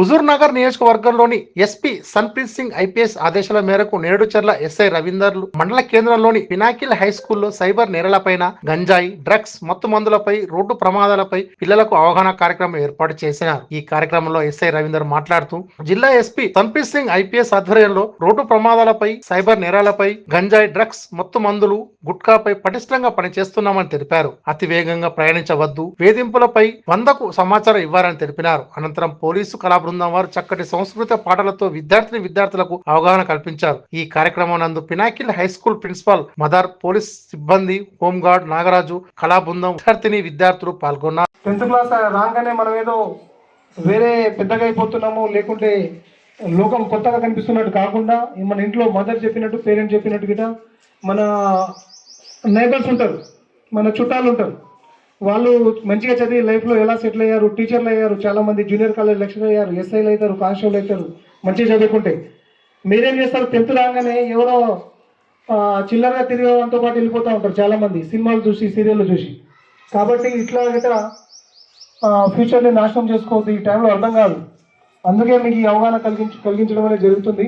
హుజూర్ నగర్ నియోజకవర్గంలోని SP Sanpreet Singh IPS ఆదేశాల మేరకు నేడుచర్ల ఎస్ఐ రవీందర్లు మండల కేంద్రంలోని పినాకిల్ హై స్కూల్లో సైబర్ నేరలపైన గంజాయి డ్రగ్స్ మత్తు మందులపై రోడ్డు ప్రమాదాలపై పిల్లలకు అవగాహన కార్యక్రమం ఏర్పాటు చేసినారు. ఈ కార్యక్రమంలో ఎస్ఐ రవీందర్ మాట్లాడుతూ జిల్లా ఎస్పీ సన్ప్రీత్ సింగ్ ఐపీఎస్ ఆధ్వర్యంలో రోడ్డు ప్రమాదాలపై సైబర్ నేరాలపై గంజాయి డ్రగ్స్ మత్తు మందులు గుట్కాపై పటిష్టంగా పనిచేస్తున్నామని తెలిపారు. అతి వేగంగా ప్రయాణించవద్దు వేధింపులపై వందకు సమాచారం ఇవ్వాలని తెలిపినారు. అనంతరం పోలీసు కళా బృందం వారు చక్కటి సంస్కృత పాటలతో విద్యార్థిని విద్యార్థులకు అవగాహన కల్పించారు. ఈ కార్యక్రమం నందు pinnacle high school principal mother police సిబ్బంది హోంగార్డ్ నాగరాజు కళా బృందం విద్యార్థిని విద్యార్థులు పాల్గొన్నారు. టెన్త్ క్లాస్ రాగానే మనం ఏదో వేరే పెద్దగా అయిపోతున్నాము లేకుంటే లోకం కొత్తగా కనిపిస్తున్నట్టు కాకుండా మన ఇంట్లో మదర్ చెప్పినట్టు పేరెంట్ చెప్పినట్టు గిట మన నైబర్స్ ఉంటారు మన చుట్టాలు ఉంటారు. వాళ్ళు మంచిగా చదివి లైఫ్లో ఎలా సెటిల్ అయ్యారు? టీచర్లు అయ్యారు. చాలా మంది జూనియర్ కాలేజ్ లెక్చర్ అయ్యారు. ఎస్ఐలు అవుతారు కానిస్టేబుల్ అవుతారు. మంచిగా చదువుకుంటే. మీరేం చేస్తారు? టెన్త్ రాగానే ఎవరో చిల్లరగా తిరిగేవాళ్ళతో పాటు వెళ్ళిపోతూ ఉంటారు చాలా మంది. సినిమాలు చూసి సీరియల్ చూసి. కాబట్టి ఇట్లా గిట్ట ఫ్యూచర్ని నాశనం చేసుకోవద్దు. ఈ టైంలో అర్థం కాదు. అందుకే మీకు ఈ అవగాహన కలిగించ కలిగించడం అనేది జరుగుతుంది.